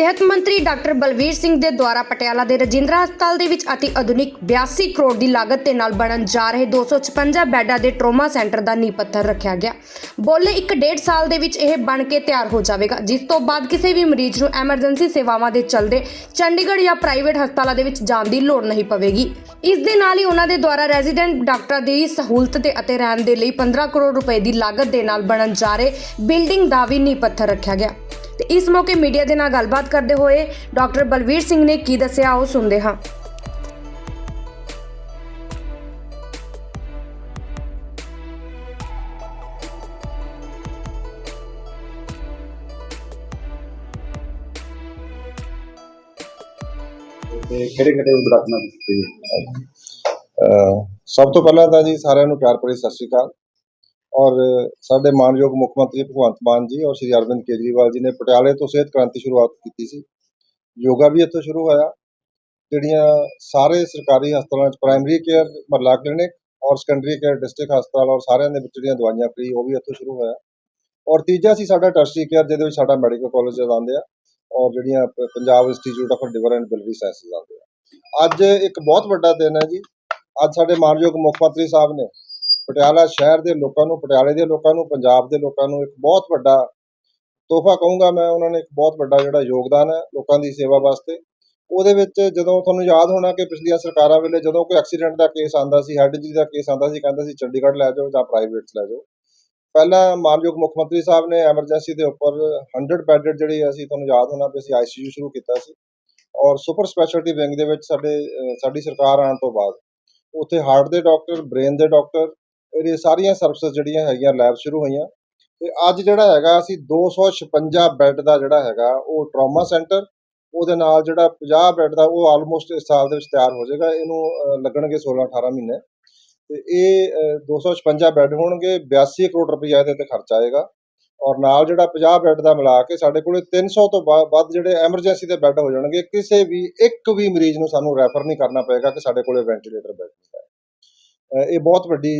ਸਿਹਤ ਮੰਤਰੀ ਡਾਕਟਰ ਬਲਵੀਰ ਸਿੰਘ ਦੇ ਦੁਆਰਾ ਪਟਿਆਲਾ ਦੇ ਰਜਿੰਦਰਾ ਹਸਪਤਾਲ ਦੇ ਵਿੱਚ ਅਤੀ ਆਧੁਨਿਕ 82 ਕਰੋੜ ਦੀ ਲਾਗਤ ਦੇ ਨਾਲ ਬਣਨ ਜਾ ਰਹੇ 256 ਬੈੱਡਾਂ ਦੇ ਟਰੋਮਾ ਸੈਂਟਰ ਦਾ ਨੀਂਹ ਪੱਥਰ ਰੱਖਿਆ ਗਿਆ। ਬੋਲੇ ਇੱਕ ਡੇਢ ਸਾਲ ਦੇ ਵਿੱਚ ਇਹ ਬਣ ਕੇ ਤਿਆਰ ਹੋ ਜਾਵੇਗਾ, ਜਿਸ ਤੋਂ ਬਾਅਦ ਕਿਸੇ ਵੀ ਮਰੀਜ਼ ਨੂੰ ਐਮਰਜੈਂਸੀ ਸੇਵਾਵਾਂ ਦੇ ਚਲਦੇ ਚੰਡੀਗੜ੍ਹ ਜਾਂ ਪ੍ਰਾਈਵੇਟ ਹਸਪਤਾਲਾਂ ਦੇ ਵਿੱਚ ਜਾਣ ਦੀ ਲੋੜ ਨਹੀਂ ਪਵੇਗੀ। ਇਸ ਦੇ ਨਾਲ ਹੀ ਉਹਨਾਂ ਦੇ ਦੁਆਰਾ ਰੈਜ਼ੀਡੈਂਟ ਡਾਕਟਰਾਂ ਦੀ ਸਹੂਲਤ ਤੇ ਅਤੇ ਰਹਿਣ ਦੇ ਲਈ 15 ਕਰੋੜ ਰੁਪਏ ਦੀ ਲਾਗਤ ਦੇ ਨਾਲ ਬਣਨ ਜਾ ਰਹੇ ਬਿਲਡਿੰਗ ਦਾ ਵੀ ਨੀਂਹ ਪੱਥਰ ਰੱਖਿਆ ਗਿਆ। ਤੇ ਇਸ ਮੌਕੇ ਮੀਡੀਆ ਦੇ ਨਾਲ ਗੱਲਬਾਤ ਕਰਦੇ ਹੋਏ ਡਾਕਟਰ ਬਲਵੀਰ ਸਿੰਘ ਨੇ ਕੀ ਦੱਸਿਆ ਉਹ ਸੁਣਦੇ ਹਾਂ। ਤੇ ਕਿਹੜੇ ਕਿਹੜੇ ਉਦਘਾਟਨਾਂ ਦਿੱਤੇ ਅਹ ਸਭ ਤੋਂ ਪਹਿਲਾਂ ਤਾਂ ਜੀ ਸਾਰਿਆਂ ਨੂੰ ਪਿਆਰ ਭਰੀ ਸਤਿ ਸ਼੍ਰੀ ਅਕਾਲ। ਔਰ ਸਾਡੇ ਮਾਨਯੋਗ ਮੁੱਖ ਮੰਤਰੀ ਭਗਵੰਤ ਮਾਨ ਜੀ ਔਰ ਸ਼੍ਰੀ ਅਰਵਿੰਦ ਕੇਜਰੀਵਾਲ ਜੀ ਨੇ ਪਟਿਆਲੇ ਤੋਂ ਸਿਹਤ ਕ੍ਰਾਂਤੀ ਸ਼ੁਰੂਆਤ ਕੀਤੀ ਸੀ। ਯੋਗਾ ਵੀ ਇੱਥੋਂ ਸ਼ੁਰੂ ਹੋਇਆ। ਜਿਹੜੀਆਂ ਸਾਰੇ ਸਰਕਾਰੀ ਹਸਪਤਾਲਾਂ 'ਚ ਪ੍ਰਾਇਮਰੀ ਕੇਅਰ ਮਹੱਲਾ ਕਲੀਨਿਕ ਔਰ ਸੈਕੰਡਰੀ ਕੇਅਰ ਡਿਸਟ੍ਰਿਕਟ ਹਸਪਤਾਲ ਔਰ ਸਾਰਿਆਂ ਦੇ ਵਿੱਚ ਜਿਹੜੀਆਂ ਦਵਾਈਆਂ ਫ੍ਰੀ ਉਹ ਵੀ ਇੱਥੋਂ ਸ਼ੁਰੂ ਹੋਇਆ। ਔਰ ਤੀਜਾ ਸੀ ਸਾਡਾ ਟਰਸ਼ਰੀ ਕੇਅਰ ਜਿਹਦੇ ਵਿੱਚ ਸਾਡਾ ਮੈਡੀਕਲ ਕਾਲਜ ਆਉਂਦੇ ਆ ਔਰ ਜਿਹੜੀਆਂ ਪ- Punjab institute of liver and biliary sciences ਆਉਂਦੇ ਆ। ਅੱਜ ਇੱਕ ਬਹੁਤ ਵੱਡਾ ਦਿਨ ਹੈ ਜੀ। ਅੱਜ ਸਾਡੇ ਮਾਨਯੋਗ ਮੁੱਖ ਮੰਤਰੀ ਸਾਹਿਬ ਨੇ ਪਟਿਆਲਾ ਸ਼ਹਿਰ ਦੇ ਲੋਕਾਂ ਨੂੰ, ਪਟਿਆਲੇ ਦੇ ਲੋਕਾਂ ਨੂੰ, ਪੰਜਾਬ ਦੇ ਲੋਕਾਂ ਨੂੰ ਇੱਕ ਬਹੁਤ ਵੱਡਾ ਤੋਹਫਾ ਕਹੂੰਗਾ ਮੈਂ, ਉਹਨਾਂ ਨੇ ਇੱਕ ਬਹੁਤ ਵੱਡਾ ਜਿਹੜਾ ਯੋਗਦਾਨ ਹੈ ਲੋਕਾਂ ਦੀ ਸੇਵਾ ਵਾਸਤੇ। ਉਹਦੇ ਵਿੱਚ ਜਦੋਂ ਤੁਹਾਨੂੰ ਯਾਦ ਹੋਣਾ ਕਿ ਪਿਛਲੀਆਂ ਸਰਕਾਰਾਂ ਵੇਲੇ ਜਦੋਂ ਕੋਈ ਐਕਸੀਡੈਂਟ ਦਾ ਕੇਸ ਆਂਦਾ ਸੀ ਹੈਡ ਇੰਜਰੀ ਦਾ ਕੇਸ ਆਂਦਾ ਸੀ, ਕਹਿੰਦਾ ਸੀ ਚੰਡੀਗੜ੍ਹ ਲੈ ਜਾਓ ਜਾਂ ਪ੍ਰਾਈਵੇਟ 'ਚ ਲੈ ਜਾਓ। ਪਹਿਲਾਂ ਮਾਨਯੋਗ ਮੁੱਖ ਮੰਤਰੀ ਸਾਹਿਬ ਨੇ ਐਮਰਜੈਂਸੀ ਦੇ ਉੱਪਰ 100 ਬੈੱਡਡ ਜਿਹੜੀ ਅਸੀਂ ਤੁਹਾਨੂੰ ਯਾਦ ਹੋਣਾ ਵੀ ਅਸੀਂ ਆਈਸੀਯੂ ਸ਼ੁਰੂ ਕੀਤਾ ਸੀ। ਔਰ ਸੁਪਰ ਸਪੈਸ਼ਲਟੀ ਵਿੰਗ ਦੇ ਵਿੱਚ ਸਾਡੇ ਸਾਡੀ ਸਰਕਾਰ ਆਉਣ ਤੋਂ ਬਾਅਦ ਉੱਥੇ ਹਾਰਟ ਦੇ ਡਾਕਟਰ ਬ੍ਰੇਨ ਦੇ ਡਾਕਟਰ ਇਹ ਸਾਰੀਆਂ ਸਰਵਿਸ ਜਿਹੜੀਆਂ ਹੈਗੀਆਂ ਲੈਬ ਸ਼ੁਰੂ ਹੋਈਆਂ। ਤੇ ਅੱਜ ਜਿਹੜਾ ਹੈਗਾ ਅਸੀਂ 256 ਬੈੱਡ ਦਾ ਜਿਹੜਾ ਹੈਗਾ ਉਹ ਟਰਾਮਾ ਸੈਂਟਰ ਉਹਦੇ ਨਾਲ ਜਿਹੜਾ 50 ਬੈੱਡ ਦਾ ਉਹ ਆਲਮੋਸਟ ਇਸ ਸਾਲ ਦੇ ਵਿੱਚ ਤਿਆਰ ਹੋ ਜਾਏਗਾ। ਇਹਨੂੰ ਲੱਗਣਗੇ 16 18 ਮਹੀਨੇ। ਤੇ ਇਹ ਅਹ, 256 ਬੈੱਡ ਹੋਣਗੇ 82 ਕਰੋੜ ਰੁਪਈਆ ਇਹਦੇ ਤੇ ਖਰਚ ਆਏਗਾ। ਔਰ ਨਾਲ ਜਿਹੜਾ 50 ਬੈੱਡ ਦਾ ਮਿਲਾ ਕੇ ਸਾਡੇ ਕੋਲੇ 300 ਤੋਂ ਬਾ- ਵੱਧ ਜਿਹੜੇ ਐਮਰਜੈਂਸੀ ਦੇ ਬੈੱਡ ਹੋ ਜਾਣਗੇ ਕਿਸੇ ਵੀ ਇੱਕ ਵੀ ਮਰੀਜ਼ ਨੂੰ ਸਾਨੂੰ ਰੈਫਰ ਨਹੀਂ ਕਰਨਾ ਪਏਗਾ ਕਿ ਸਾਡੇ ਕੋਲੇ ਵੈਂਟੀਲੇਟਰ ਬੈੱਡ ਨਹੀਂ ਹੈ। ਇਹ ਬਹੁਤ ਵੱਡੀ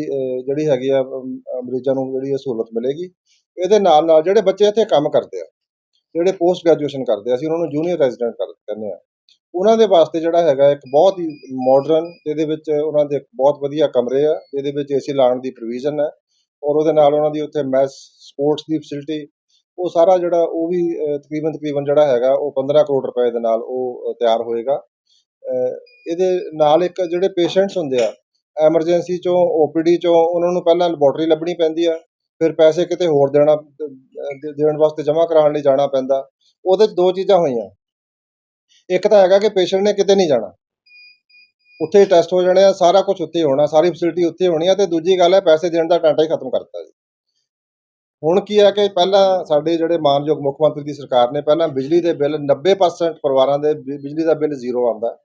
ਜਿਹੜੀ ਹੈਗੀ ਆ ਮਰੀਜ਼ਾਂ ਨੂੰ ਜਿਹੜੀ ਇਹ ਸਹੂਲਤ ਮਿਲੇਗੀ। ਇਹਦੇ ਨਾਲ ਨਾਲ ਜਿਹੜੇ ਬੱਚੇ ਇੱਥੇ ਕੰਮ ਕਰਦੇ ਆ, ਜਿਹੜੇ ਪੋਸਟ ਗ੍ਰੈਜੂਏਸ਼ਨ ਕਰਦੇ ਆ, ਅਸੀਂ ਉਹਨਾਂ ਨੂੰ ਜੂਨੀਅਰ ਰੈਜ਼ੀਡੈਂਟ ਕਰ, ਕਹਿੰਦੇ ਆ। ਉਹਨਾਂ ਦੇ ਵਾਸਤੇ ਜਿਹੜਾ ਹੈਗਾ ਇੱਕ ਬਹੁਤ ਹੀ ਮਾਡਰਨ ਜਿਹਦੇ ਵਿੱਚ ਉਹਨਾਂ ਦੇ ਬਹੁਤ ਵਧੀਆ ਕਮਰੇ ਆ, ਜਿਹਦੇ ਵਿੱਚ ਏਸੀ ਲਾਉਣ ਦੀ ਪ੍ਰੋਵੀਜ਼ਨ ਹੈ ਔਰ ਉਹਦੇ ਨਾਲ ਉਹਨਾਂ ਦੀ ਉੱਥੇ ਮੈਸ ਸਪੋਰਟਸ ਦੀ ਫੈਸਿਲਿਟੀ ਉਹ ਸਾਰਾ ਜਿਹੜਾ ਉਹ ਵੀ ਤਕਰੀਬਨ ਤਕਰੀਬਨ ਜਿਹੜਾ ਹੈਗਾ, ਉਹ 15 ਕਰੋੜ ਰੁਪਏ ਦੇ ਨਾਲ ਉਹ ਤਿਆਰ ਹੋਏਗਾ। ਇਹਦੇ ਨਾਲ ਇੱਕ ਜਿਹੜੇ ਪੇਸ਼ੈਂਟਸ ਹੁੰਦੇ ਆ ਐਮਰਜੈਂਸੀ ਚੋਂ, ਓਪੀਡੀ ਚੋਂ, ਉਹਨਾਂ ਨੂੰ ਪਹਿਲਾਂ ਲੈਬੋਰਟਰੀ ਲੱਭਣੀ ਪੈਂਦੀ ਆ, ਫਿਰ ਪੈਸੇ ਕਿਤੇ ਹੋਰ ਦੇਣਾ ਦੇਣ ਵਾਸਤੇ ਜਮ੍ਹਾਂ ਕਰਾਉਣ ਲਈ ਜਾਣਾ ਪੈਂਦਾ। ਉਹਦੇ 'ਚ ਦੋ ਚੀਜ਼ਾਂ ਹੋਈਆਂ। ਇੱਕ ਤਾਂ ਹੈਗਾ ਕਿ ਪੇਸ਼ੈਂਟ ਨੇ ਕਿਤੇ ਨਹੀਂ ਜਾਣਾ। ਉੱਥੇ ਟੈਸਟ ਹੋ ਜਾਣੇ ਆ, ਸਾਰਾ ਕੁਝ ਉੱਥੇ ਹੋਣਾ, ਸਾਰੀ ਫੈਸਿਲਿਟੀ ਉੱਥੇ ਹੋਣੀ ਆ ਤੇ ਦੂਜੀ ਗੱਲ ਹੈ, ਪੈਸੇ ਦੇਣ ਦਾ ਟਾਂਟਾ ਹੀ ਖਤਮ ਕਰਤਾ ਜੀ। ਹੁਣ ਕੀ ਹੈ ਕਿ ਪਹਿਲਾਂ ਸਾਡੇ ਜਿਹੜੇ ਮਾਨਯੋਗ ਮੁੱਖ ਮੰਤਰੀ ਦੀ ਸਰਕਾਰ ਨੇ, ਪਹਿਲਾਂ ਬਿਜਲੀ ਦੇ ਬਿੱਲ 90% ਪਰਿਵਾਰਾਂ ਦੇ, ਬਿ- ਬਿਜਲੀ ਦਾ ਬਿੱਲ ਜ਼ੀਰੋ ਆਉਂਦਾ।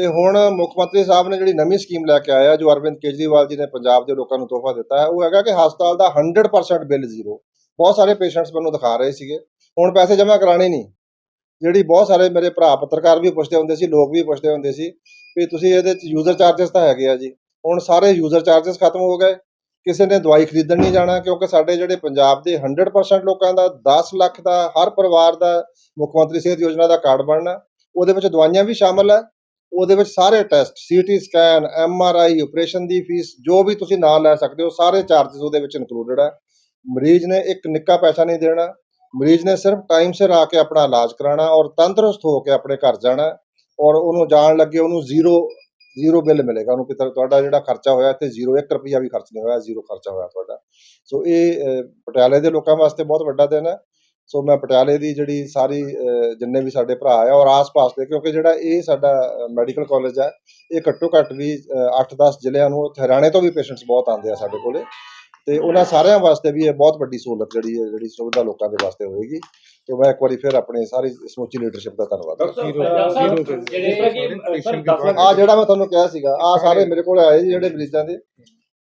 ਤੇ ਹੁਣ ਮੁੱਖ ਮੰਤਰੀ ਸਾਹਿਬ ਨੇ ਜਿਹੜੀ ਨਵੀਂ ਸਕੀਮ ਲੈ ਕੇ ਆਇਆ, ਜੋ ਅਰਵਿੰਦ ਕੇਜਰੀਵਾਲ ਜੀ ਨੇ ਪੰਜਾਬ ਦੇ ਲੋਕਾਂ ਨੂੰ ਤੋਹਫਾ ਦਿੱਤਾ ਹੈ, ਉਹ ਹੈਗਾ ਕਿ ਹਸਪਤਾਲ ਦਾ 100% ਬਿੱਲ ਜ਼ੀਰੋ। ਬਹੁਤ ਸਾਰੇ ਪੇਸ਼ੈਂਟਸ ਮੈਨੂੰ ਦਿਖਾ ਰਹੇ ਸੀਗੇ। ਹੁਣ ਪੈਸੇ ਜਮ੍ਹਾਂ ਕਰਾਣੇ ਨਹੀਂ। ਜਿਹੜੀ ਬਹੁਤ ਸਾਰੇ ਮੇਰੇ ਭਰਾ ਪੱਤਰਕਾਰ ਵੀ ਪੁੱਛਦੇ ਹੁੰਦੇ ਸੀ, ਲੋਕ ਵੀ ਪੁੱਛਦੇ ਹੁੰਦੇ ਸੀ ਕਿ ਤੁਸੀਂ ਇਹਦੇ ਚ ਯੂਜ਼ਰ ਚਾਰजेस ਤਾਂ ਹੈਗੇ ਆ ਜੀ। ਹੁਣ ਸਾਰੇ ਯੂਜ਼ਰ ਚਾਰजेस ਖਤਮ ਹੋ ਗਏ। ਕਿਸੇ ਨੇ ਦਵਾਈ ਖਰੀਦਣ ਨਹੀਂ ਜਾਣਾ, ਕਿਉਂਕਿ ਸਾਡੇ ਜਿਹੜੇ ਪੰਜਾਬ ਦੇ 100% ਲੋਕਾਂ ਦਾ 10 ਲੱਖ ਦਾ, ਹਰ ਪਰਿਵਾਰ ਦਾ ਮੁੱਖ ਮੰਤਰੀ ਸਿਹਤ ਯੋਜਨਾ ਦਾ ਕਾਰਡ ਬਣਨਾ, ਉਹਦੇ ਵਿੱਚ ਦਵਾਈਆਂ ਵੀ ਸ਼ਾਮਲ ਹੈ। ਉਹਦੇ ਵਿੱਚ ਸਾਰੇ test CT scan MRI operation ਦੀ ਫੀਸ ਜੋ ਵੀ ਤੁਸੀਂ ਨਾਲ ਲੈ ਸਕਦੇ ਹੋ, ਸਾਰੇ ਚਾਰजेस ਉਹਦੇ ਵਿੱਚ ਇਨਕਲੂਡਡ ਹੈ ਮਰੀਜ਼ ਨੇ ਇੱਕ ਨਿੱਕਾ ਪੈਸਾ ਨਹੀਂ ਦੇਣਾ। ਮਰੀਜ਼ ਨੇ ਸਿਰਫ ਟਾਈਮ ਸਿਰ ਆ ਕੇ ਆਪਣਾ ਇਲਾਜ ਕਰਾਉਣਾ ਔਰ ਤੰਦਰੁਸਤ ਹੋ ਕੇ ਆਪਣੇ ਘਰ ਜਾਣਾ ਔਰ ਉਹਨੂੰ ਜਾਣ ਲੱਗੇ ਉਹਨੂੰ ਜ਼ੀਰੋ ਜ਼ੀਰੋ ਬਿੱਲ ਮਿਲੇਗਾ। ਉਹਨੂੰ ਪਿੱਤਰ ਤੁਹਾਡਾ ਜਿਹੜਾ ਖਰਚਾ ਹੋਇਆ ਇੱਥੇ ਜ਼ੀਰੋ 1 ਰੁਪਿਆ ਵੀ ਖਰਚ ਨਹੀਂ ਹੋਇਆ ਜ਼ੀਰੋ ਖਰਚਾ ਹੋਇਆ ਤੁਹਾਡਾ। ਸੋ ਇਹ ਪਟਿਆਲੇ ਦੇ ਲੋਕਾਂ ਵਾਸਤੇ ਬਹੁਤ ਵੱਡਾ ਦਿਨ ਹੈ। ਸੋ ਮੈਂ ਪਟਿਆਲੇ ਦੀ ਜਿਹੜੀ ਸਾਰੀ ਜਿੰਨੇ ਵੀ ਸਾਡੇ ਭਰਾ ਆ ਔਰ ਆਸ-ਪਾਸ ਦੇ ਕਿਉਂਕਿ ਜਿਹੜਾ ਇਹ ਸਾਡਾ ਮੈਡੀਕਲ ਕਾਲਜ ਹੈ ਇਹ ਘੱਟੋ ਘੱਟ ਵੀ 8-10 ਜ਼ਿਲ੍ਹਿਆਂ ਨੂੰ ਹਰਿਆਣੇ ਤੋਂ ਵੀ ਪੇਸ਼ੈਂਟਸ ਬਹੁਤ ਆਉਂਦੇ ਆ ਸਾਡੇ ਕੋਲੇ। ਤੇ ਉਹਨਾਂ ਸਾਰਿਆਂ ਵਾਸਤੇ ਵੀ ਇਹ ਬਹੁਤ ਵੱਡੀ ਸਹੂਲਤ ਜਿਹੜੀ ਹੈ ਜਿਹੜੀ ਸੁਵਿਧਾ ਲੋਕਾਂ ਦੇ ਵਾਸਤੇ ਹੋਏਗੀ। ਤੇ ਮੈਂ ਇੱਕ ਵਾਰੀ ਫਿਰ ਆਪਣੇ ਸਾਰੀ ਸਮੁੱਚੀ ਲੀਡਰਸ਼ਿਪ ਦਾ ਧੰਨਵਾਦ ਆ ਜਿਹੜਾ ਮੈਂ ਤੁਹਾਨੂੰ ਕਿਹਾ ਸੀਗਾ ਆ ਸਾਰੇ ਮੇਰੇ ਕੋਲ ਆਏ ਜੀ ਜਿਹੜੇ ਮਰੀਜ਼ਾਂ ਦੇ।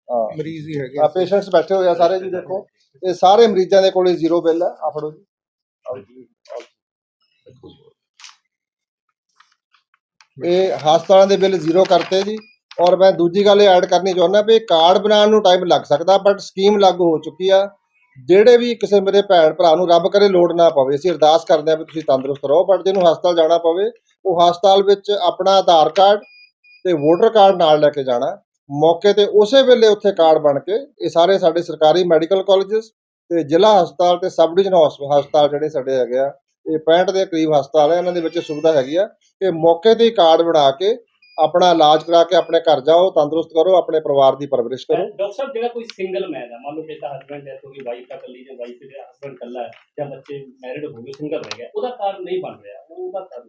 ਹਾਂ। ਮਰੀਜ਼ ਹੀ ਹੈਗੇ। ਆ ਪੇਸ਼ੈਂਟਸ ਬੈਠੇ ਹੋਏ ਆ ਸਾਰੇ ਜੀ ਦੇਖੋ। ਇਹ ਸਾਰੇ ਮਰੀਜ਼ਾਂ ਦੇ ਕੋਲੇ ਜ਼ੀਰੋ ਬਿੱਲ ਹੈ ਆ ਫੜੋ ਆਓ ਜੀ। ਇਹ ਹਸਪਤਾਲਾਂ ਦੇ ਬਿੱਲ ਜ਼ੀਰੋ ਕਰਤੇ ਜੀ। ਔਰ ਮੈਂ ਦੂਜੀ ਗੱਲ ਇਹ ਐਡ ਕਰਨੀ ਚਾਹੁੰਦਾ ਵੀ ਕਾਰਡ ਬਣਾਉਣ ਨੂੰ ਟਾਈਮ ਲੱਗ ਸਕਦਾ ਬਟ ਸਕੀਮ ਲਾਗੂ ਹੋ ਚੁੱਕੀ ਆ। ਜਿਹੜੇ ਵੀ ਕਿਸੇ ਮੇਰੇ ਭੈਣ ਭਰਾ ਨੂੰ ਰੱਬ ਕਰੇ ਲੋੜ ਨਾ ਪਵੇ, ਅਸੀਂ ਅਰਦਾਸ ਕਰਦੇ ਹਾਂ ਵੀ ਤੁਸੀਂ ਤੰਦਰੁਸਤ ਰਹੋ ਬਟ ਜਿਹਨੂੰ ਹਸਪਤਾਲ ਜਾਣਾ ਪਵੇ, ਉਹ ਹਸਪਤਾਲ ਵਿੱਚ ਆਪਣਾ ਆਧਾਰ ਕਾਰਡ ਤੇ ਵੋਟਰ ਕਾਰਡ ਨਾਲ ਲੈ ਕੇ ਜਾਣਾ। ਮੌਕੇ ਤੇ ਉਸੇ ਵੇਲੇ ਉੱਥੇ ਕਾਰਡ ਬਣ ਕੇ ਇਹ ਸਾਰੇ ਸਾਡੇ ਸਰਕਾਰੀ ਮੈਡੀਕਲ ਕਾਲਜਸ ਤੇ ਜ਼ਿਲ੍ਹਾ ਹਸਪਤਾਲ ਤੇ ਸਬ ਡਿਵੀਜ਼ਨ ਹਸਪ- ਹਸਪਤਾਲ ਜਿਹੜੇ ਸਾਡੇ ਹੈਗੇ ਆ ਇਹ 65 ਦੇ ਕਰੀਬ ਹਸਪਤਾਲ ਹੈ ਇਹਨਾਂ ਦੇ ਵਿੱਚ ਸੁਵਿਧਾ ਹੈਗੀ ਆ। ਕਿ ਮੌਕੇ ਤੇ ਹੀ ਕਾਰਡ ਬਣਾ ਕੇ ਆਪਣਾ ਇਲਾਜ ਕਰਾ ਕੇ ਆਪਣੇ ਘਰ ਜਾਓ ਤੰਦਰੁਸਤ ਕਰੋ ਆਪਣੇ ਪਰਿਵਾਰ ਦੀ ਪਰਵਰਿਸ਼ ਕਰੋ। ਡਾਕਟਰ ਸਾਹਿਬ ਜਿਹੜਾ ਕੋਈ ਸਿੰਗਲ ਮੈਨ ਹੈ ਮੰਨ ਲਓ ਕਿ ਤਾਂ ਹਸਬੰਡ ਡੈਥ ਹੋ ਗਈ ਵਾਈਫ ਤਾਂ ਇਕੱਲੀ ਜਾਂ ਵਾਈਫ ਦੇ ਹਸਬੰਡ ਇਕੱਲਾ ਹੈ ਜਾਂ ਬੱਚੇ ਮੈਰਿਡ ਹੋ ਗਏ ਸਿੰਗਲ ਰਹਿ ਗਿਆ ਉਹਦਾ ਕਾਰਡ ਨਹੀਂ ਬਣ ਰਿਹਾ ਉਹਦਾ ਕਾਰਨ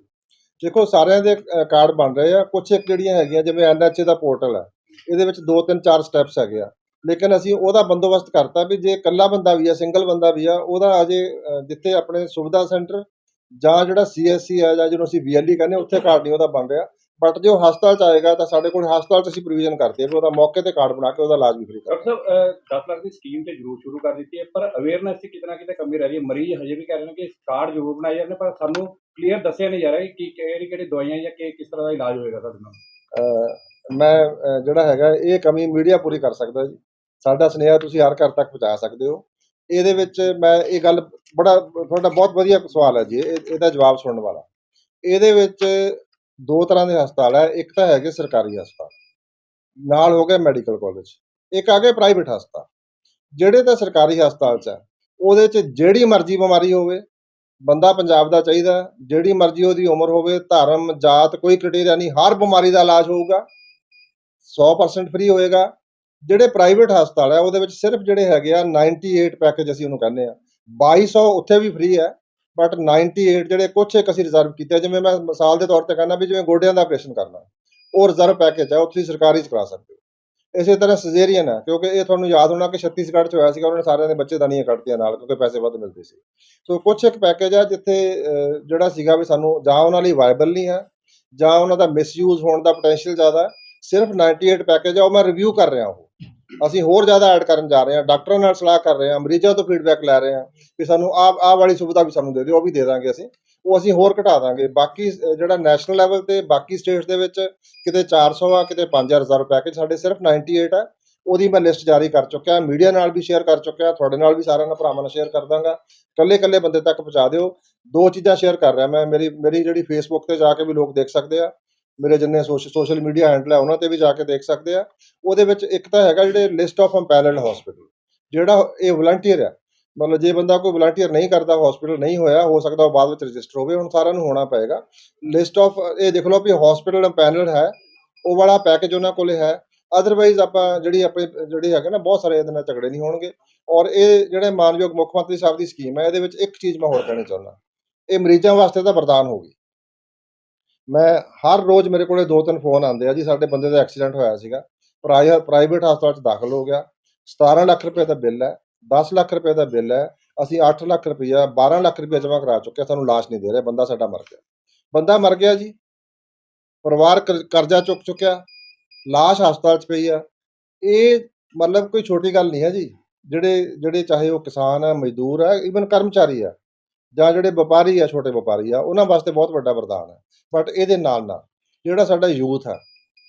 ਦੇਖੋ ਸਾਰਿਆਂ ਦੇ ਕਾਰਡ ਬਣ ਰਹੇ ਆ। ਕੁਛ ਇੱਕ ਜਿਹੜੀਆਂ ਹੈਗੀਆਂ ਜਿਵੇਂ ਐਨਐਚਏ ਦਾ ਪੋਰਟਲ ਹੈ ਇਹਦੇ ਵਿੱਚ ਦੋ ਤਿੰਨ ਚਾਰ ਸਟੈਪਸ ਹੈਗੇ ਆ। ਲੇਕਿਨ ਅਸੀਂ ਉਹਦਾ ਬੰਦੋਬਸਤ ਕਰਤਾ ਵੀ ਜੇ ਇਕੱਲਾ ਬੰਦਾ ਵੀ ਆ ਸਿੰਗਲ ਬੰਦਾ ਵੀ ਆ ਉਹਦਾ ਅਜੇ ਜਿੱਥੇ ਆਪਣੇ ਸੁਵਿਧਾ ਸੈਂਟਰ ਜਾਂ ਜਿਹੜਾ ਸੀਐਸਸੀ ਹੈ ਜਾਂ ਜਿਹਨੂੰ ਅਸੀਂ ਬੀਐਲਈ ਕਹਿੰਦੇ ਹਾਂ, ਉੱਥੇ ਕਾਰਡ ਨਹੀਂ ਉਹਦਾ ਬਣ ਰਿਹਾ। ਬਟ ਜੇ ਉਹ ਹਸਪਤਾਲ ਚ ਆਏਗਾ ਤਾਂ ਸਾਡੇ ਕੋਲ ਹਸਪਤਾਲ ਚ ਅਸੀਂ ਪ੍ਰੋਵੀਜ਼ਨ ਕਰਦੇ ਹਾਂ ਵੀ ਉਹਦਾ ਮੌਕੇ ਤੇ ਕਾਰਡ ਬਣਾ ਕੇ ਉਹਦਾ ਇਲਾਜ ਵੀ ਫ੍ਰੀ ਕਰ ਡਾਕਟਰ ਸਾਹਿਬ 10 ਲੱਖ ਦੀ ਸਕੀਮ ਤੇ ਜ਼ਰੂਰ ਸ਼ੁਰੂ ਕਰ ਦਿੱਤੀ ਹੈ ਪਰ ਅਵੇਅਰਨੈਸ ਦੀ ਕਿਤਨਾ ਕਿਤੇ ਕਮੀ ਰਹਿ ਰਹੀ ਹੈ? ਮਰੀਜ਼ ਹਜੇ ਵੀ ਕਹਿ ਰਹੇ ਨੇ ਕਿ ਕਾਰਡ ਜ਼ਰੂਰ ਬਣਾਏ ਜਾਂਦੇ ਪਰ ਸਾਨੂੰ ਕਲੀਅਰ ਦੱਸਿਆ ਨਹੀਂ ਜਾ ਰਿਹਾ ਕਿ ਕਿਹੜੀ ਕਿਹੜੀ ਦਵਾਈਆਂ ਜਾਂ ਕਿ ਕਿਸ ਤਰ੍ਹਾਂ ਦਾ ਇਲਾਜ ਹੋਏਗਾ ਸਾਡੇ ਨਾਲ। ਮੈਂ ਜਿਹੜਾ ਹੈਗਾ, ਇਹ ਕਮੀ ਮੀਡੀਆ ਪੂਰੀ ਕਰ ਸਕਦਾ ਜੀ। ਸਾਡਾ ਸੁਨੇਹਾ ਤੁਸੀਂ ਹਰ ਘਰ ਤੱਕ ਪਹੁੰਚਾ ਸਕਦੇ ਹੋ। ਇਹਦੇ ਵਿੱਚ ਮੈਂ ਇਹ ਗੱਲ ਬੜਾ, ਤੁਹਾਡਾ ਬਹੁਤ ਵਧੀਆ ਸਵਾਲ ਹੈ ਜੀ, ਇਹ- ਇਹਦਾ ਜਵਾਬ ਸੁਣਨ ਵਾਲਾ। ਇਹਦੇ ਵਿੱਚ ਦੋ ਤਰ੍ਹਾਂ ਦੇ ਹਸਪਤਾਲ ਹੈ, ਇੱਕ ਤਾਂ ਹੈਗੇ ਸਰਕਾਰੀ ਹਸਪਤਾਲ, ਨਾਲ ਹੋ ਗਏ ਮੈਡੀਕਲ ਕਾਲਜ, ਇੱਕ ਆ ਗਏ ਪ੍ਰਾਈਵੇਟ ਹਸਪਤਾਲ। ਜਿਹੜੇ ਤਾਂ ਸਰਕਾਰੀ ਹਸਪਤਾਲ ਚ ਹੈ, ਉਹਦੇ ਚ ਜਿਹੜੀ ਮਰਜ਼ੀ ਬਿਮਾਰੀ ਹੋਵੇ, ਬੰਦਾ ਪੰਜਾਬ ਦਾ ਚਾਹੀਦਾ, ਜਿਹੜੀ ਮਰਜ਼ੀ ਉਹਦੀ ਉਮਰ ਹੋਵੇ, ਧਰਮ, ਜਾਤ, ਕੋਈ ਕ੍ਰਾਈਟੇਰੀਆ ਨਹੀਂ, ਹਰ ਬਿਮਾਰੀ ਦਾ ਇਲਾਜ ਹੋਊਗਾ। 100% ਫ੍ਰੀ ਹੋਏਗਾ। ਜਿਹੜੇ ਪ੍ਰਾਈਵੇਟ ਹਸਪਤਾਲ ਹੈ, ਉਹਦੇ ਵਿੱਚ ਸਿਰਫ ਜਿਹੜੇ ਹੈਗੇ ਆ 98 ਪੈਕੇਜ ਅਸੀਂ ਉਹਨੂੰ ਕਹਿੰਦੇ ਆ। 2200 ਉੱਥੇ ਵੀ ਫ੍ਰੀ ਹੈ ਬਟ 98 ਜਿਹੜੇ ਕੁਛ ਇੱਕ ਅਸੀਂ ਰਿਜ਼ਰਵ ਕੀਤੇ ਜਿਵੇਂ ਮੈਂ ਮਿਸਾਲ ਦੇ ਤੌਰ ਤੇ ਕਹਿੰਦਾ ਵੀ ਜਿਵੇਂ ਗੋਡਿਆਂ ਦਾ ਆਪਰੇਸ਼ਨ ਕਰਨਾ। ਉਹ ਰਿਜ਼ਰਵ ਪੈਕੇਜ ਹੈ ਉਹ ਤੁਸੀਂ ਸਰਕਾਰੀ ਚ ਕਰਾ ਸਕਦੇ ਹੋ। ਇਸੇ ਤਰ੍ਹਾਂ ਸਜੇਰੀਅਨ ਹੈ, ਕਿਉਂਕਿ ਇਹ ਤੁਹਾਨੂੰ ਯਾਦ ਹੋਣਾ ਕਿ ਛੱਤੀਸਗੜ੍ਹ ਚ ਹੋਇਆ ਸੀਗਾ, ਉਹਨਾਂ ਨੇ ਸਾਰਿਆਂ ਦੇ ਬੱਚੇ ਦਾਨੀਆਂ ਕੱਢਤੀਆਂ ਨਾਲ, ਕਿਉਂਕਿ ਪੈਸੇ ਵੱਧ ਮਿਲਦੇ ਸੀ। ਸੋ ਕੁਛ ਇੱਕ ਪੈਕੇਜ ਹੈ ਜਿੱਥੇ ਜਿਹੜਾ ਸੀਗਾ ਵੀ ਸਾਨੂੰ ਜਾਂ ਉਹਨਾਂ ਲਈ ਵਾਇਬਲ ਨਹੀਂ ਹੈ, ਜਾਂ ਉਹਨਾਂ ਦਾ ਮਿਸਯੂਜ਼ ਹੋਣ ਦਾ ਪੋਟੈਂਸ਼ੀਅਲ ਜ਼ਿਆਦਾ ਹੈ ਸਿਰਫ 98 ਪੈਕੇਜ ਆ, ਉਹ ਮੈਂ ਰਿਵਿਊ ਕਰ ਰਿਹਾ ਉਹ। ਅਸੀਂ ਹੋਰ ਜ਼ਿਆਦਾ ਐਡ ਕਰਨ ਜਾ ਰਹੇ ਹਾਂ, ਡਾਕਟਰਾਂ ਨਾਲ ਸਲਾਹ ਕਰ ਰਹੇ ਹਾਂ, ਮਰੀਜ਼ਾਂ ਤੋਂ ਫੀਡਬੈਕ ਲੈ ਰਹੇ ਹਾਂ ਕਿ ਸਾਨੂੰ ਆ ਆਹ ਵਾਲੀ ਸੁਵਿਧਾ ਵੀ ਸਾਨੂੰ ਦੇ ਦਿਓ, ਉਹ ਵੀ ਦੇ ਦਾਂਗੇ ਅਸੀਂ। ਉਹ ਅਸੀਂ ਹੋਰ ਘਟਾ ਦਾਂਗੇ। ਬਾਕੀ ਜਿਹੜਾ ਨੈਸ਼ਨਲ ਲੈਵਲ ਤੇ, ਬਾਕੀ ਸਟੇਟਸ ਦੇ ਵਿੱਚ ਕਿਤੇ 400 ਆ, ਕਿਤੇ 5000 ਰਿਜ਼ਰਵ ਪੈਕੇਜ ਸਾਡੇ ਸਿਰਫ 98 ਆ। ਉਹਦੀ ਮੈਂ ਲਿਸਟ ਜਾਰੀ ਕਰ ਚੁੱਕਿਆ ਮੀਡੀਆ ਨਾਲ ਵੀ ਸ਼ੇਅਰ ਕਰ ਚੁੱਕਿਆ, ਤੁਹਾਡੇ ਨਾਲ ਵੀ ਸਾਰਿਆਂ ਨਾਲ, ਭਰਾਵਾਂ ਨਾਲ ਸ਼ੇਅਰ ਕਰ ਦਾਂਗਾ। ਕੱਲੇ ਕੱਲੇ ਬੰਦੇ ਤੱਕ ਪਹੁੰਚਾ ਦਿਓ। ਦੋ ਚੀਜ਼ਾਂ ਸ਼ੇਅਰ ਕਰ ਰਿਹਾ ਮੈਂ, ਮੇਰੀ ਮੇਰੀ ਜਿਹੜੀ ਫੇਸਬੁੱਕ ਤੇ ਜਾ ਕੇ ਵੀ ਲੋਕ ਦੇਖ ਸਕਦੇ ਆ। ਮੇਰੇ ਜਿੰਨੇ ਸੋਸ਼ਲ ਮੀਡੀਆ ਹੈਂਡਲ ਹੈ, ਉਹਨਾਂ ਤੇ ਵੀ ਜਾ ਕੇ ਦੇਖ ਸਕਦੇ ਆ। ਉਹਦੇ ਵਿੱਚ ਇੱਕ ਤਾਂ ਹੈਗਾ ਜਿਹੜੇ ਲਿਸਟ ਆਫ ਅੰਪੈਨਲਡ ਹਸਪੀਟਲ ਜਿਹੜਾ ਇਹ ਵਲੰਟੀਅਰ ਆ। ਮਤਲਬ ਜੇ ਬੰਦਾ ਕੋਈ ਵਲੰਟੀਅਰ ਨਹੀਂ ਕਰਦਾ ਹਸਪੀਟਲ ਨਹੀਂ ਹੋਇਆ, ਹੋ ਸਕਦਾ ਉਹ ਬਾਅਦ ਵਿੱਚ ਰਜਿਸਟਰ ਹੋਵੇ, ਹੁਣ ਸਾਰਿਆਂ ਨੂੰ ਹੋਣਾ ਪਏਗਾ। ਲਿਸਟ ਆਫ ਇਹ ਦੇਖ ਲਓ ਵੀ ਹਸਪੀਟਲ ਅੰਪੈਨਲਡ ਹੈ, ਉਹ ਵਾਲਾ ਪੈਕੇਜ ਉਹਨਾਂ ਕੋਲੇ ਹੈ। ਅਦਰਵਾਈਜ਼ ਆਪਾਂ ਜਿਹੜੀ ਆਪਣੇ, ਜਿਹੜੀ ਹੈਗੇ ਨਾ, ਬਹੁਤ ਸਾਰੇ ਇਹਦੇ ਨਾਲ ਝਗੜੇ ਨਹੀਂ ਹੋਣਗੇ। ਔਰ ਇਹ ਜਿਹੜੇ ਮਾਨਯੋਗ ਮੁੱਖ ਮੰਤਰੀ ਸਾਹਿਬ ਦੀ ਸਕੀਮ ਹੈ, ਇਹਦੇ ਵਿੱਚ ਇੱਕ ਚੀਜ਼ ਮੈਂ ਹੋਰ ਕਹਿਣੀ ਚਾਹੁੰਦਾ। ਇਹ ਮਰੀਜ਼ਾਂ ਵਾਸਤੇ ਤਾਂ ਵਰਦਾਨ ਹੋਗੀ ਮੈਂ ਹਰ ਰੋਜ਼ ਮੇਰੇ ਕੋਲੇ ਦੋ ਤਿੰਨ ਫੋਨ ਆਉਂਦੇ ਆ ਜੀ, ਸਾਡੇ ਬੰਦੇ ਦਾ ਐਕਸੀਡੈਂਟ ਹੋਇਆ ਸੀਗਾ। ਪ੍ਰਾਈ- ਪ੍ਰਾਈਵੇਟ ਹਸਪਤਾਲ 'ਚ ਦਾਖਲ ਹੋ ਗਿਆ। 17 ਲੱਖ ਰੁਪਏ ਦਾ ਬਿੱਲ ਹੈ 10 ਲੱਖ ਰੁਪਏ ਦਾ ਬਿੱਲ ਹੈ, ਅਸੀਂ 8 ਲੱਖ ਰੁਪਈਆ 12 ਲੱਖ ਰੁਪਇਆ ਜਮ੍ਹਾਂ ਕਰਾ ਚੁੱਕੇ ਸਾਨੂੰ ਲਾਸ਼ ਨਹੀਂ ਦੇ ਰਿਹਾ, ਬੰਦਾ ਸਾਡਾ ਮਰ ਗਿਆ। ਬੰਦਾ ਮਰ ਗਿਆ ਜੀ। ਪਰਿਵਾਰ ਕਰ- ਕਰਜ਼ਾ ਚੁੱਕ ਚੁੱਕਿਆ, ਲਾਸ਼ ਹਸਪਤਾਲ 'ਚ ਪਈ ਆ। ਇਹ ਮਤਲਬ ਕੋਈ ਛੋਟੀ ਗੱਲ ਨਹੀਂ ਹੈ ਜੀ, ਜਿਹੜੇ ਜਿਹੜੇ ਚਾਹੇ ਉਹ ਕਿਸਾਨ ਹੈ, ਮਜ਼ਦੂਰ ਹੈ ਈਵਨ ਕਰਮਚਾਰੀ ਆ ਜਾਂ ਜਿਹੜੇ ਵਪਾਰੀ ਆ, ਛੋਟੇ ਵਪਾਰੀ ਆ, ਉਹਨਾਂ ਵਾਸਤੇ ਬਹੁਤ ਵੱਡਾ ਵਰਦਾਨ ਹੈ। ਬਟ ਇਹਦੇ ਨਾਲ ਨਾਲ ਜਿਹੜਾ ਸਾਡਾ ਯੂਥ ਹੈ,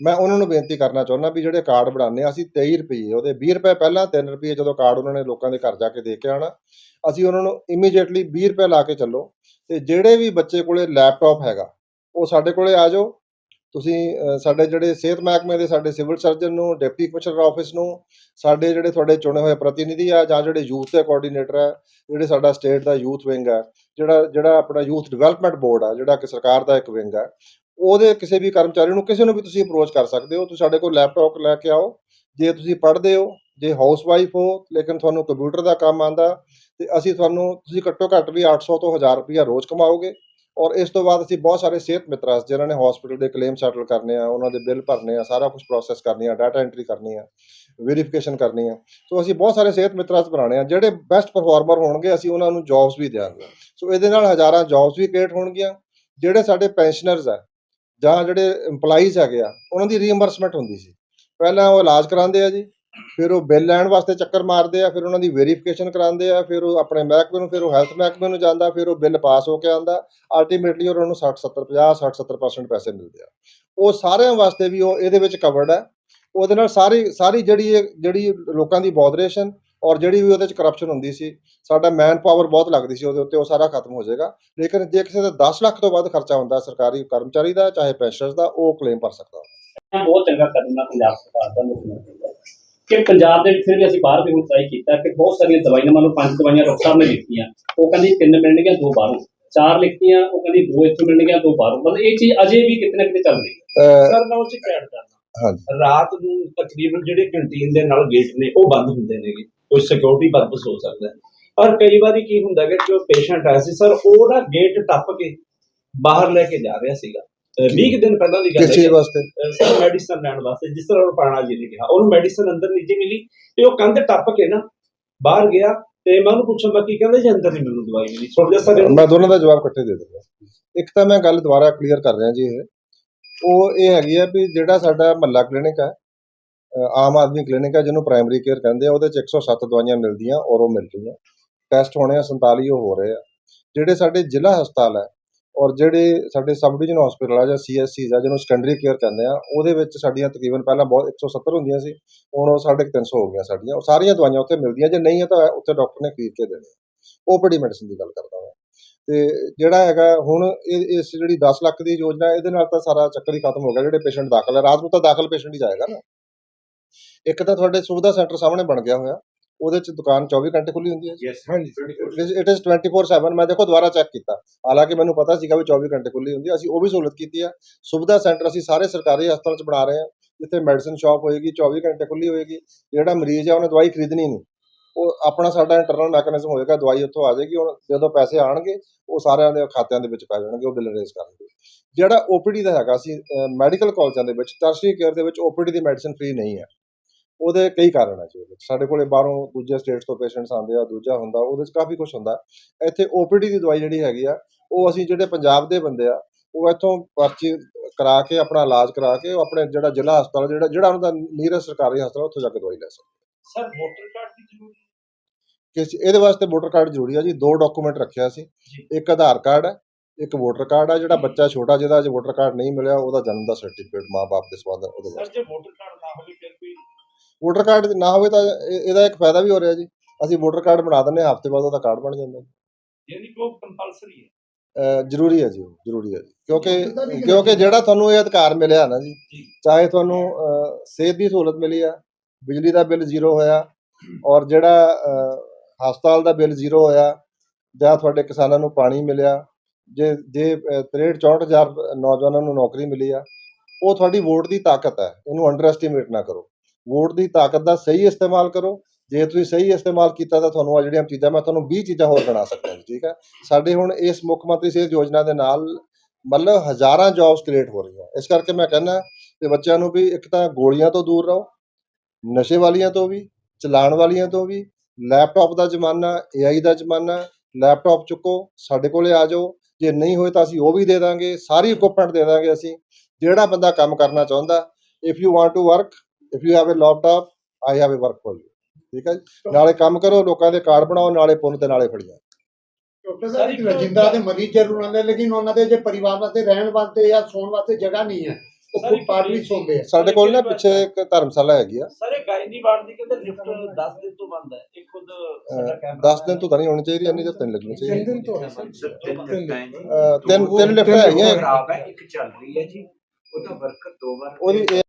ਮੈਂ ਉਹਨਾਂ ਨੂੰ ਬੇਨਤੀ ਕਰਨਾ ਚਾਹੁੰਦਾ ਵੀ ਜਿਹੜੇ ਕਾਰਡ ਬਣਾਉਂਦੇ ਆ, ਅਸੀਂ 23 ਰੁਪਏ ਉਹਦੇ 20 ਰੁਪਏ ਪਹਿਲਾਂ 3 ਰੁਪਏ ਜਦੋਂ ਕਾਰਡ ਉਹਨਾਂ ਨੇ ਲੋਕਾਂ ਦੇ ਘਰ ਜਾ ਕੇ ਦੇ ਕੇ ਆਣਾ ਅਸੀਂ ਉਹਨਾਂ ਨੂੰ ਇਮੀਡੀਏਟਲੀ 20 ਰੁਪਏ ਲਾ ਕੇ ਚੱਲੋ। ਤੇ ਜਿਹੜੇ ਵੀ ਬੱਚੇ ਕੋਲੇ ਲੈਪਟਾਪ ਹੈਗਾ, ਉਹ ਸਾਡੇ ਕੋਲੇ ਆ ਜਾਓ ਤੁਸੀਂ ਸਾਡੇ ਜਿਹੜੇ ਸਿਹਤ ਮਹਿਕਮੇ ਦੇ ਸਾਡੇ ਸਿਵਲ ਸਰਜਨ ਨੂੰ, ਡਿਪਟੀ ਕਮਿਸ਼ਨਰ ਆਫਿਸ ਨੂੰ, ਸਾਡੇ ਜਿਹੜੇ ਤੁਹਾਡੇ ਚੁਣੇ ਹੋਏ ਪ੍ਰਤੀਨਿਧੀ ਆ ਜਾਂ ਜਿਹੜੇ ਯੂਥ ਦੇ ਕੋਆਰਡੀਨੇਟਰ ਆ, ਜਿਹੜੇ ਸਾਡਾ ਸਟੇਟ ਦਾ ਯੂਥ ਵਿੰਗ ਆ, ਜਿਹੜਾ ਜਿਹੜਾ ਆਪਣਾ ਯੂਥ ਡਿਵੈਲਪਮੈਂਟ ਬੋਰਡ ਆ, ਜਿਹੜਾ ਕਿ ਸਰਕਾਰ ਦਾ ਇੱਕ ਵਿੰਗ ਆ, ਉਹਦੇ ਕਿਸੇ ਵੀ ਕਰਮਚਾਰੀ ਨੂੰ ਕਿਸੇ ਨੂੰ ਵੀ ਤੁਸੀਂ ਅਪਰੋਚ ਕਰ ਸਕਦੇ ਹੋ। ਤੁਸੀਂ ਸਾਡੇ ਕੋਲ ਲੈਪਟਾਪ ਲੈ ਕੇ ਆਓ, ਜੇ ਤੁਸੀਂ ਪੜ੍ਹਦੇ ਹੋ, ਜੇ ਹਾਊਸ ਵਾਈਫ ਹੋ, ਲੇਕਿਨ ਤੁਹਾਨੂੰ ਕੰਪਿਊਟਰ ਦਾ ਕੰਮ ਆਂਦਾ ਤੇ ਅਸੀਂ ਤੁਹਾਨੂੰ, ਤੁਸੀਂ ਘੱਟੋ ਘੱਟ ਵੀ 800 ਤੋਂ 1000 ਰੁਪਇਆ ਰੋਜ਼ ਕਮਾਓਗੇ। ਔਰ ਇਸ ਤੋਂ ਬਾਅਦ ਅਸੀਂ ਬਹੁਤ ਸਾਰੇ ਸਿਹਤ ਮਿੱਤਰਾਂ, ਜਿਨ੍ਹਾਂ ਨੇ ਹਸਪੀਟਲ ਦੇ ਕਲੇਮ ਸੈਟਲ ਕਰਨੇ ਆ, ਉਹਨਾਂ ਦੇ ਬਿੱਲ ਭਰਨੇ ਆ, ਸਾਰਾ ਕੁਝ ਪ੍ਰੋਸੈਸ ਕਰਨੀ ਆ ਡਾਟਾ ਐਂਟਰੀ ਕਰਨੀ ਆ ਵੈਰੀਫਿਕੇਸ਼ਨ ਕਰਨੀ ਆ। ਸੋ ਅਸੀਂ ਬਹੁਤ ਸਾਰੇ ਸਿਹਤ ਮਿੱਤਰਾਂ ਚ ਬਣਾਉਣੇ ਆ, ਜਿਹੜੇ ਬੈਸਟ ਪਰਫਾਰਮਰ ਹੋਣਗੇ, ਅਸੀਂ ਉਹਨਾਂ ਨੂੰ ਜੌਬਸ ਵੀ ਦਿਆਂਗੇ। ਸੋ ਇਹਦੇ ਨਾਲ ਹਜ਼ਾਰਾਂ ਜੌਬਸ ਵੀ ਕ੍ਰੀਏਟ ਹੋਣਗੀਆਂ, ਜਿਹੜੇ ਸਾਡੇ ਪੈਨਸ਼ਨਰਸ ਆ, ਜਾਂ ਜਿਹੜੇ EMPLOYEES ਹੈਗੇ ਆ, ਉਹਨਾਂ ਦੀ ਰੀਇੰਬਰਸਮੈਂਟ ਹੁੰਦੀ ਸੀ। ਪਹਿਲਾਂ ਉਹ ਇਲਾਜ ਕਰਾਉਂਦੇ ਆ ਜੀ ਫਿਰ ਉਹ ਬਿੱਲ ਲੈਣ ਵਾਸਤੇ ਚੱਕਰ ਮਾਰਦੇ ਆ, ਫਿਰ ਉਹਨਾਂ ਦੀ ਵੈਰੀਫਿਕੇਸ਼ਨ ਕਰਾਉਂਦੇ ਆ, ਫਿਰ ਉਹ ਆਪਣੇ ਮਹਿਕਮੇ ਨੂੰ, ਫਿਰ ਉਹ ਹੈਲਥ ਮਹਿਕਮੇ ਨੂੰ ਜਾਂਦਾ, ਫਿਰ ਉਹ ਬਿੱਲ ਪਾਸ ਹੋ ਕੇ ਆਉਂਦਾ। ਅਲਟੀਮੇਟਲੀ ਉਹਨਾਂ ਨੂੰ 60 70 50 60 70% ਪੈਸੇ ਮਿਲਦੇ ਆ। ਉਹ ਸਾਰਿਆਂ ਵਾਸਤੇ ਵੀ ਉਹ ਇਹਦੇ ਵਿੱਚ ਕਵਰਡ ਹੈ ਉਹਦੇ ਨਾਲ ਸਾਰੀ ਸਾਰੀ ਜਿਹੜੀ ਜਿਹੜੀ ਲੋਕਾਂ ਦੀ ਬੋਦਰੇਸ਼ਨ ਔਰ ਜਿਹੜੀ ਵੀ ਉਹਦੇ ਚ ਕਰਪਸ਼ਨ ਹੁੰਦੀ ਸੀ, ਸਾਡਾ ਮੈਨ ਪਾਵਰ ਬਹੁਤ ਲੱਗਦੀ ਸੀ ਉਹਦੇ ਉੱਤੇ, ਉਹ ਸਾਰਾ ਖਤਮ ਹੋ ਜਾਏਗਾ। ਲੇਕਿਨ ਜੇ ਕਿਸੇ ਦਾ 10 ਲੱਖ ਤੋਂ ਵੱਧ ਖਰਚਾ ਹੁੰਦਾ ਸਰਕਾਰੀ ਕਰਮਚਾਰੀ ਦਾ, ਚਾਹੇ ਪੈਨਸ਼ਨਰ ਦਾ, ਉਹ ਕਲੇਮ ਭਰ ਸਕਦਾ। ਬਹੁਤ ਚੰਗਾ ਕਦਮ ਪੰਜਾਬ ਸਰਕਾਰ ਦਾ ਮੁੱਖ ਮੰਤਰੀ ਕਿ ਪੰਜਾਬ ਦੇ ਵਿੱਚ ਫਿਰ ਵੀ ਅਸੀਂ ਬਾਹਰ ਵੀ ਹੁਣ ਟਰਾਈ ਕੀਤਾ ਕਿ ਬਹੁਤ ਸਾਰੀਆਂ ਦਵਾਈਆਂ ਮੰਨ ਲਓ ਪੰਜ ਦਵਾਈਆਂ ਡਾਕਟਰ ਸਾਹਿਬ ਨੇ ਲਿਖਤੀਆਂ ਉਹ ਕਹਿੰਦੀ ਤਿੰਨ ਮਿਲਣਗੀਆਂ ਦੋ ਬਾਹਰੋਂ। ਚਾਰ ਲਿਖਤੀਆਂ ਉਹ ਕਹਿੰਦੀ ਦੋ ਇੱਥੋਂ ਮਿਲਣਗੀਆਂ ਦੋ ਬਾਹਰੋਂ। ਮਤਲਬ ਇਹ ਚੀਜ਼ ਅਜੇ ਵੀ ਕਿਤੇ ਨਾ ਕਿਤੇ ਚੱਲ ਰਹੀ ਹੈ। ਸਰ ਮੈਂ ਉਹ ਚ ਐਡ ਕਰਨਾ ਹਾਂਜੀ। ਰਾਤ ਨੂੰ ਤਕਰੀਬਨ ਜਿਹੜੇ ਕੰਟੀਨ ਦੇ ਨਾਲ ਗੇਟ ਨੇ ਉਹ ਬੰਦ ਹੁੰਦੇ ਨੇਗੇ। ਕੋਈ ਸਿਕਿਉਰਿਟੀ ਪਰਪਸ ਹੋ ਸਕਦਾ ਹੈ। ਪਰ ਕਈ ਵਾਰੀ ਕੀ ਹੁੰਦਾ ਕਿ ਜੋ ਪੇਸ਼ੈਂਟ ਆਇਆ ਸੀ ਸਰ ਉਹ ਨਾ ਗੇਟ ਟੱਪ ਕੇ ਬਾਹਰ ਲੈ ਕੇ ਜਾ ਰਿਹਾ ਸੀਗਾ। 20 ਕੁ ਦਿਨ ਪਹਿਲਾਂ ਦੀ ਗੱਲ ਕਿਸ ਹੈ ਵਾਸਤੇ। ਅਹ ਸਰ ਮੈਡੀਸਨ ਲੈਣ ਵਾਸਤੇ ਜਿਸ ਤਰ੍ਹਾਂ ਰੁਪਾਣਾ ਜੀ ਨੇ ਕਿਹਾ। ਉਹਨੂੰ ਮੈਡੀਸਨ ਅੰਦਰ ਨਹੀਂ ਜੀ ਮਿਲੀ ਤੇ ਉਹ ਕੰਧ ਟੱਪ ਕੇ ਨਾ ਬਾਹਰ ਗਿਆ ਤੇ ਮੈਂ ਉਹਨੂੰ ਪੁੱਛਿਆ ਮੈਂ ਕੀ ਕਹਿੰਦਾ ਜੀ ਅੰਦਰ ਨਹੀਂ ਮੈਨੂੰ ਦਵਾਈ ਮਿਲੀ। ਸੁਣ ਲਿਆ ਸਰ ਮੈਂ ਦੋਨਾਂ ਦਾ ਜਵਾਬ ਇਕੱਠੇ ਦੇ ਦਿੰਦਾ। ਇੱਕ ਤਾਂ ਮੈਂ ਗੱਲ ਦੁਬਾਰਾ ਕਲੀਅਰ ਕਰ ਰਿਹਾ ਜੀ ਇਹ। ਉਹ ਇਹ ਹੈਗੀ ਆ ਵੀ ਜਿਹੜਾ ਸਾਡਾ ਮਹੱਲਾ ਕਲੀਨਿਕ ਹੈ ਆਮ ਆਦਮੀ ਕਲੀਨਿਕ ਹੈ ਜਿਹਨੂੰ ਪ੍ਰਾਇਮਰੀ ਕੇਅਰ ਕਹਿੰਦੇ ਆ ਉਹਦੇ ਚ 107 ਦਵਾਈਆਂ ਮਿਲਦੀਆਂ ਔਰ ਉਹ ਮਿਲ ਰਹੀਆਂ। ਟੈਸਟ ਹੋਣੇ ਆ 47 ਉਹ ਹੋ ਰਹੇ ਆ। ਜਿਹੜੇ ਸਾਡੇ ਜ਼ਿਲ੍ਹਾ ਹਸਪਤਾਲ ਹੈ ਔਰ ਜਿਹੜੇ ਸਾਡੇ ਸਬ ਡਿਵੀਜ਼ਨ ਹਸਪੀਟਲ ਆ ਜਾਂ ਸੀਐਸਸੀਜ਼ ਆ, ਜਿਹਨੂੰ ਸੈਕੰਡਰੀ ਕੇਅਰ ਕਹਿੰਦੇ ਆ, ਉਹਦੇ ਵਿੱਚ ਸਾਡੀਆਂ ਤਕਰੀਬਨ ਪਹਿਲਾਂ ਬਹੁਤ 170 ਹੁੰਦੀਆਂ ਸੀ, ਹੁਣ ਉਹ ਸਾਢੇ ਕੁ ਤਿੰਨ ਸੌ ਹੋ ਗਈਆਂ ਸਾਡੀਆਂ। ਉਹ ਸਾਰੀਆਂ ਦਵਾਈਆਂ ਉੱਥੇ ਮਿਲਦੀਆਂ, ਜੇ ਨਹੀਂ ਹੈ ਤਾਂ ਉੱਥੇ ਡਾਕਟਰ ਨੇ ਖਰੀਦ ਕੇ ਦੇਣੀ ਓਪੀਡੀ ਮੈਡੀਸਨ ਦੀ ਗੱਲ ਕਰਦਾ ਹਾਂ ਤੇ ਜਿਹੜਾ ਹੈਗਾ, ਹੁਣ ਇਹ, ਇਸ ਜਿਹੜੀ 10 ਲੱਖ ਦੀ ਯੋਜਨਾ, ਇਹਦੇ ਨਾਲ ਤਾਂ ਸਾਰਾ ਚੱਕਰ ਹੀ ਖਤਮ ਹੋ ਗਿਆ, ਜਿਹੜੇ ਪੇਸ਼ੈਂਟ ਦਾਖਲ ਹੈ ਰਾਤ ਨੂੰ ਤਾਂ ਦਾਖਲ ਪੇਸ਼ੈਂਟ ਹੀ ਜਾਏਗਾ ਨਾ। ਇੱਕ ਤਾਂ ਤੁਹਾਡੇ ਸੁਵਿਧਾ ਸੈਂਟਰ ਸਾਹਮਣੇ ਬਣ ਗਿਆ ਹੋਇਆ। ਉਹਦੇ ਚ ਦੁਕਾਨ 24 ਘੰਟੇ ਖੁੱਲੀ ਹੁੰਦੀ ਹੈ ਯੈਸ ਹਾਂਜੀ। ਇਟ ਇਜ਼ 24/7 ਮੈਂ ਦੇਖੋ ਦੁਬਾਰਾ ਚੈੱਕ ਕੀਤਾ। ਹਾਲਾਂਕਿ ਮੈਨੂੰ ਪਤਾ ਸੀਗਾ ਵੀ 24 ਘੰਟੇ ਖੁੱਲੀ ਹੁੰਦੀ ਹੈ। ਅਸੀਂ ਉਹ ਵੀ ਸਹੂਲਤ ਕੀਤੀ ਆ ਸੁਵਿਧਾ ਸੈਂਟਰ ਅਸੀਂ ਸਾਰੇ ਸਰਕਾਰੀ ਹਸਪਤਾਲਾਂ 'ਚ ਬਣਾ ਰਹੇ ਹਾਂ ਜਿੱਥੇ ਮੈਡੀਸਨ ਸ਼ਾਪ ਹੋਏਗੀ 24 ਘੰਟੇ ਖੁੱਲੀ ਹੋਏਗੀ। ਜਿਹੜਾ ਮਰੀਜ਼ ਹੈ ਉਹਨੇ ਦਵਾਈ ਖਰੀਦਣੀ ਨਹੀਂ। ਉਹ ਆਪਣਾ ਸਾਡਾ ਇੰਟਰਨਲ ਮੈਕੈਨਿਜ਼ਮ ਹੋਏਗਾ ਦਵਾਈ ਉੱਥੋਂ ਆ ਜਾਏਗੀ। ਹੁਣ ਜਦੋਂ ਪੈਸੇ ਆਣਗੇ ਉਹ ਸਾਰਿਆਂ ਦੇ ਖਾਤਿਆਂ ਦੇ ਵਿੱਚ ਪੈ ਜਾਣਗੇ ਉਹ ਬਿੱਲ ਰੇਜ਼ ਕਰਨਗੇ। ਜਿਹੜਾ ਓਪੀਡੀ ਦਾ ਹੈਗਾ ਅਸੀਂ ਮੈਡੀਕਲ ਕਾਲਜਾਂ ਦੇ ਵਿੱਚ ਟਰਸ਼ਰੀ ਕੇਅਰ ਦੇ ਵਿੱਚ ਓਪੀਡੀ ਦੀ ਮੈਡੀਸਨ ਫ੍ਰੀ ਨਹੀਂ ਹੈ। ਉਹਦੇ ਕਈ ਕਾਰਨ ਹੈ ਜੀ। ਸਾਡੇ ਕੋਲੇ ਬਾਹਰੋਂ ਦੂਜੇ ਸਟੇਟਸ ਤੋਂ ਪੇਸ਼ੈਂਟਸ ਆਉਂਦੇ ਆ ਦੂਜਾ ਹੁੰਦਾ ਉਹਦੇ 'ਚ ਕਾਫੀ ਕੁਝ ਹੁੰਦਾ। ਇੱਥੇ ਓਪੀਡੀ ਦੀ ਦਵਾਈ ਜਿਹੜੀ ਹੈਗੀ ਆ ਉਹ ਅਸੀਂ ਜਿਹੜੇ ਪੰਜਾਬ ਦੇ ਬੰਦੇ ਆ ਉਹ ਇੱਥੋਂ ਪਰਚੀ ਕਰਾ ਕੇ ਆਪਣਾ ਇਲਾਜ ਕਰਾ ਕੇ ਉਹ ਆਪਣੇ ਜਿਹੜਾ ਜ਼ਿਲ੍ਹਾ ਹਸਪਤਾਲ ਜਿਹੜਾ ਜਿਹੜਾ ਉਹਨਾਂ ਦਾ ਸਰਕਾਰੀ ਹਸਪਤਾਲ ਉੱਥੋਂ ਜਾ ਕੇ ਦਵਾਈ ਲੈ ਸਕਦੇ ਸਰ ਵੋਟਰ ਕਾਰਡ ਦੀ ਜ਼ਰੂਰੀ ਕਿਸ ਇਹਦੇ ਵਾਸਤੇ ਵੋਟਰ ਕਾਰਡ ਜ਼ਰੂਰੀ ਆ ਜੀ। ਦੋ ਡਾਕੂਮੈਂਟ ਰੱਖਿਆ ਸੀ। ਇੱਕ ਆਧਾਰ ਕਾਰਡ ਹੈ ਇੱਕ ਵੋਟਰ ਕਾਰਡ ਆ ਜਿਹੜਾ ਬੱਚਾ ਛੋਟਾ ਜਿਹਦਾ ਅਜੇ ਵੋਟਰ ਕਾਰਡ ਨਹੀਂ ਮਿਲਿਆ ਉਹਦਾ ਜਨਮ ਦਾ ਸਰਟੀਫਿਕੇਟ ਮਾਂ-ਬਾਪ ਦੇ ਸਬੰਧ ਉਹਦੇ ਸਰ ਜੇ ਵੋਟਰ ਕਾਰਡ ਨਾ ਹੋਵੇ ਫਿਰ ਵੀ ਵੋਟਰ ਕਾਰਡ ਨਾ ਹੋਵੇ ਤਾਂ ਇਹ- ਇਹਦਾ ਇੱਕ ਫਾਇਦਾ ਵੀ ਹੋ ਰਿਹਾ ਜੀ। ਅਸੀਂ ਵੋਟਰ ਕਾਰਡ ਬਣਾ ਦਿੰਦੇ ਹਾਂ ਹਫ਼ਤੇ ਬਾਅਦ ਉਹਦਾ ਕਾਰਡ ਬਣ ਜਾਂਦਾ ਯਾਨੀ ਕਿ ਉਹ ਕੰਪਲਸਰੀ ਹੈ। ਅਹ ਜ਼ਰੂਰੀ ਹੈ ਜੀ ਉਹ, ਜ਼ਰੂਰੀ ਹੈ ਜੀ। ਕਿਉਂਕਿ ਕਿਉਂਕਿ ਜਿਹੜਾ ਤੁਹਾਨੂੰ ਇਹ ਅਧਿਕਾਰ ਮਿਲਿਆ ਨਾ ਜੀ ਚਾਹੇ ਤੁਹਾਨੂੰ ਅਹ, ਸਿਹਤ ਦੀ ਸਹੂਲਤ ਮਿਲੀ ਆ ਬਿਜਲੀ ਦਾ ਬਿੱਲ ਜ਼ੀਰੋ ਹੋਇਆ ਔਰ ਜਿਹੜਾ ਅਹ, ਹਸਪਤਾਲ ਦਾ ਬਿੱਲ ਜ਼ੀਰੋ ਹੋਇਆ ਜਾਂ ਤੁਹਾਡੇ ਕਿਸਾਨਾਂ ਨੂੰ ਪਾਣੀ ਮਿਲਿਆ ਜੇ ਜੇ 63 64000 ਨੌਜਵਾਨਾਂ ਨੂੰ ਨੌਕਰੀ ਮਿਲੀ ਆ ਉਹ ਤੁਹਾਡੀ ਵੋਟ ਦੀ ਤਾਕਤ ਹੈ ਇਹਨੂੰ ਅੰਡਰ ਐਸਟੀਮੇਟ ਨਾ ਕਰੋ। ਵੋਟ ਦੀ ਤਾਕਤ ਦਾ ਸਹੀ ਇਸਤੇਮਾਲ ਕਰੋ। ਜੇ ਤੁਸੀਂ ਸਹੀ ਇਸਤੇਮਾਲ ਕੀਤਾ ਤਾਂ ਤੁਹਾਨੂੰ ਆ ਜਿਹੜੀਆਂ ਚੀਜ਼ਾਂ ਮੈਂ ਤੁਹਾਨੂੰ 20 ਚੀਜ਼ਾਂ ਹੋਰ ਗਿਣਾ ਸਕਦਾ ਜੀ, ਠੀਕ ਹੈ? ਸਾਡੇ ਹੁਣ ਇਸ ਮੁੱਖ ਮੰਤਰੀ ਸਿਹਤ ਯੋਜਨਾ ਦੇ ਨਾਲ ਮਤਲਬ ਹਜ਼ਾਰਾਂ ਜੌਬਸ ਕ੍ਰੀਏਟ ਹੋ ਰਹੀਆਂ। ਇਸ ਕਰਕੇ ਮੈਂ ਕਹਿੰਦਾ ਕਿ ਬੱਚਿਆਂ ਨੂੰ ਵੀ ਇੱਕ ਤਾਂ ਗੋਲੀਆਂ ਤੋਂ ਦੂਰ ਰਹੋ, ਨਸ਼ੇ ਵਾਲੀਆਂ ਤੋਂ ਵੀ ਚਲਾਉਣ ਵਾਲੀਆਂ ਤੋਂ ਵੀ, ਲੈਪਟਾਪ ਦਾ ਜ਼ਮਾਨਾ AI ਦਾ ਜ਼ਮਾਨਾ, ਲੈਪਟਾਪ ਚੁੱਕੋ, ਸਾਡੇ ਕੋਲੇ ਆ ਜਾਓ। ਜੇ ਨਹੀਂ ਹੋਏ ਤਾਂ ਅਸੀਂ ਉਹ ਵੀ ਦੇ ਦਾਂਗੇ, ਸਾਰੀ ਇਕਵਿਪਮੈਂਟ ਦੇ ਦਾਂਗੇ ਅਸੀਂ। ਜਿਹੜਾ ਬੰਦਾ ਕੰਮ ਕਰਨਾ ਚਾਹੁੰਦਾ if you want to work if you have a laptop I have a work for you ਠੀਕ ਹੈ ਜੀ? ਨਾਲੇ ਕੰਮ ਕਰੋ ਲੋਕਾਂ ਦੇ ਕਾਰਡ ਬਣਾਓ ਨਾਲੇ ਪੁੰਨ ਤੇ ਨਾਲੇ ਫੜੀਆਂ ਡਾਕਟਰ ਸਾਹਿਬ ਇੱਕ ਰਜਿੰਦਰਾ ਦੇ ਮਰੀਜ਼ ਜ਼ਰੂਰ ਆਉਂਦੇ ਲੇਕਿਨ ਉਹਨਾਂ ਦੇ ਜੇ ਪਰਿਵਾਰ ਵਾਸਤੇ ਰਹਿਣ ਵਾਸਤੇ ਜਾਂ ਸੌਣ ਵਾਸਤੇ ਜਗ੍ਹਾ ਨਹੀਂ ਹੈ ਉਹ ਸਾਰੀ ਫੁੱਟਪਾਥ ਵੀ ਸੌਂਦੇ ਆ। ਸਾਡੇ ਕੋਲ ਨਾ ਪਿੱਛੇ ਇੱਕ ਧਰਮਸ਼ਾਲਾ ਹੈਗੀ ਆ। ਸਰ ਇਹ ਗਾਇਨੀ ਵਾਰਡ ਦੀ ਕਹਿੰਦੇ ਲਿਫਟ 10 ਦਿਨ ਤੋਂ ਬੰਦ ਹੈ। ਇਹ ਖੁਦ ਸਾਡਾ ਕੈਮਰਾ 10 ਦਿਨ ਤੋਂ ਤਾਂ ਨਹੀਂ ਹੋਣੀ ਚਾਹੀਦੀ ਇੰਨੀ ਤਾਂ ਤਿੰਨ ਲੱਗਣੀ ਤਿੰਨ ਚਾਹੀਦੀ ਦਿਨ ਤੋਂ। ਤਿੰਨ ਤਿੰਨ ਲਿਫਟ ਹੈਗੀਆਂ। ਖਰਾਬ ਹੈ ਇੱਕ ਚੱਲ ਰਹੀ ਹੈ ਜੀ। ਉਹਦਾ ਵਰਕਰ ਦੋ ਵਾਰ ਉਹਦੀ